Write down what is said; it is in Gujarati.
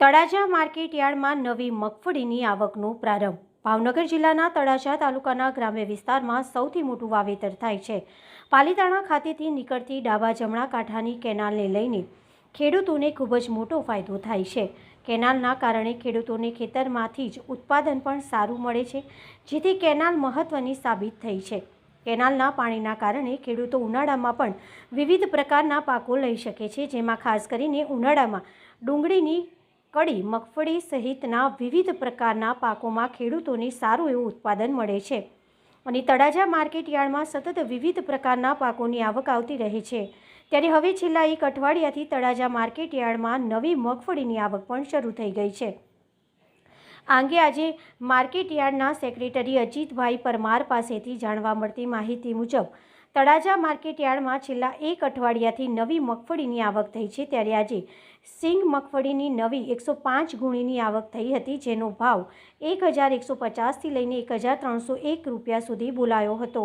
તળાજા માર્કેટ યાર્ડમાં નવી મગફળીની આવકનો પ્રારંભ. ભાવનગર જિલ્લાના તળાજા તાલુકાના ગ્રામ્ય વિસ્તારમાં સૌથી મોટું વાવેતર થાય છે. પાલીતાણા ખાતેથી નીકળતી ડાબા જમણા કાંઠાની કેનાલને લઈને ખેડૂતોને ખૂબ જ મોટો ફાયદો થાય છે. કેનાલના કારણે ખેડૂતોને ખેતરમાંથી જ ઉત્પાદન પણ સારું મળે છે, જેથી કેનાલ મહત્ત્વની સાબિત થઈ છે. કેનાલના પાણીના કારણે ખેડૂતો ઉનાળામાં પણ વિવિધ પ્રકારના પાકો લઈ શકે છે, જેમાં ખાસ કરીને ઉનાળામાં ડુંગળીની કડી, મગફળી સહિતના વિવિધ પ્રકારના પાકોમાં ખેડૂતોને સારું એવું ઉત્પાદન મળે છે. અને તળાજા માર્કેટ યાર્ડમાં સતત વિવિધ પ્રકારના પાકોની આવક આવતી રહે છે. ત્યારે હવે છેલ્લા એક અઠવાડિયાથી તળાજા માર્કેટ યાર્ડમાં નવી મગફળીની આવક પણ શરૂ થઈ ગઈ છે. આ અંગે આજે માર્કેટ યાર્ડના સેક્રેટરી અજીતભાઈ પરમાર પાસેથી જાણવા મળતી માહિતી મુજબ તળાજા માર્કેટ યાર્ડમાં છેલ્લા એક અઠવાડિયાથી નવી મગફળીની આવક થઈ છે, ત્યારે આજે સિંગ મગફળીની નવી એકસો પાંચ ગુણીની આવક થઈ હતી, જેનો ભાવ એક હજાર એકસો પચાસથી લઈને એક હજાર ત્રણસો એક રૂપિયા સુધી બોલાયો હતો.